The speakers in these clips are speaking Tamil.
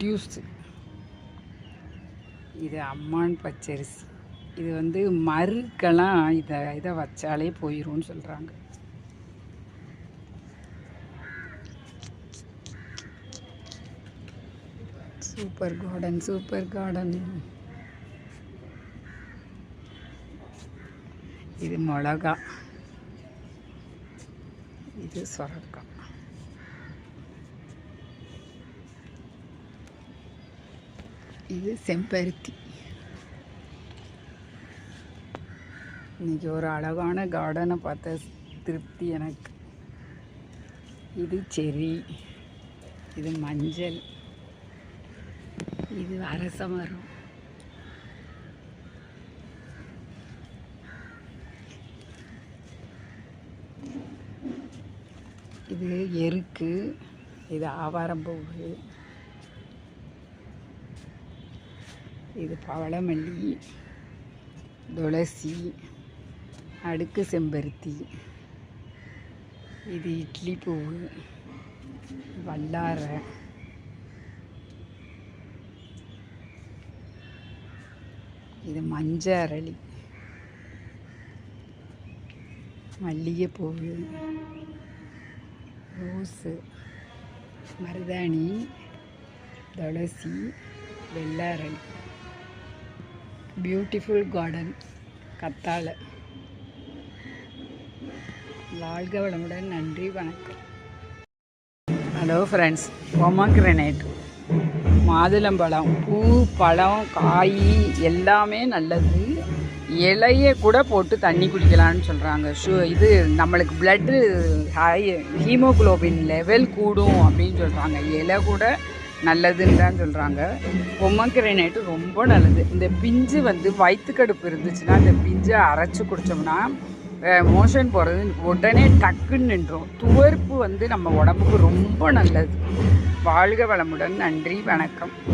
டியூஸ் இது அம்மான் பச்சரிசி. இது வந்து மருக்கெல்லாம் இதை இதை வச்சாலே போயிடும்னு சொல்கிறாங்க சூப்பர் கார்டன் சூப்பர் கார்டன் இது மிளகா. இது சொரக்காய். இது செம்பருத்தி. இன்னைக்கு ஒரு அழகான கார்டனை பார்த்த திருப்தி எனக்கு. இது செரி இது மஞ்சள் இது அரச மரம். இது எருக்கு இது ஆவாரம்பூவு இது பவளமல்லி துளசி அடுக்கு செம்பருத்தி இது இட்லி பூ வல்லாரை. இது மஞ்ச அரளி மல்லிகைப்பூ ரோஸு மருதாணி துளசி வெள்ளாரளி பியூட்டிஃபுல் கார்டன் கத்தாழை. வாழ்க வளமுடன். நன்றி வணக்கம். ஹலோ ஃப்ரெண்ட்ஸ் பொமக்ரனேட் மாதுளம்பழம் பூ பழம் காய் எல்லாமே நல்லது. இலைய கூட போட்டு தண்ணி குடிக்கலாம்னு சொல்கிறாங்க ஷு இது நம்மளுக்கு பிளட்டு ஹை ஹீமோகுளோபின் லெவல் கூடும் அப்படின்னு சொல்கிறாங்க இலை கூட நல்லதுன்னு தான் சொல்கிறாங்க பொம்மக்கிரனைட்டு ரொம்ப நல்லது. இந்த பிஞ்சு வந்து வயிற்றுக்கடுப்பு இருந்துச்சுன்னா இந்த பிஞ்சை அரைச்சி குடித்தோம்னா மோஷன் போகிறது உடனே டக்குன்னு நின்றோம். துவர்ப்பு வந்து நம்ம உடம்புக்கு ரொம்ப நல்லது. வாழ்க வளமுடன். நன்றி. வணக்கம்.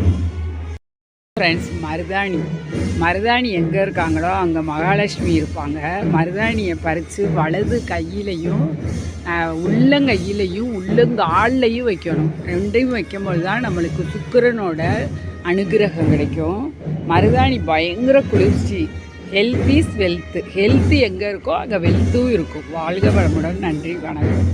ஃப்ரெண்ட்ஸ் மருதாணி. மருதாணி எங்கே இருக்காங்களோ அங்கே மகாலட்சுமி இருப்பாங்க. மருதாணியை பறித்து வலது கையிலையும் உள்ளங்கையிலையும் உள்ளங்கால்லையும் வைக்கணும். ரெண்டையும் வைக்கும்போது தான் நம்மளுக்கு சுக்கரனோட அனுகிரகம் கிடைக்கும். மருதாணி பயங்கர குளிர்ச்சி. ஹெல்த் இஸ் வெல்த் ஹெல்த்து எங்கே இருக்கோ அங்கே வெல்த்தும் இருக்கும். வாழ்க வளமுடன். நன்றி வணக்கம்.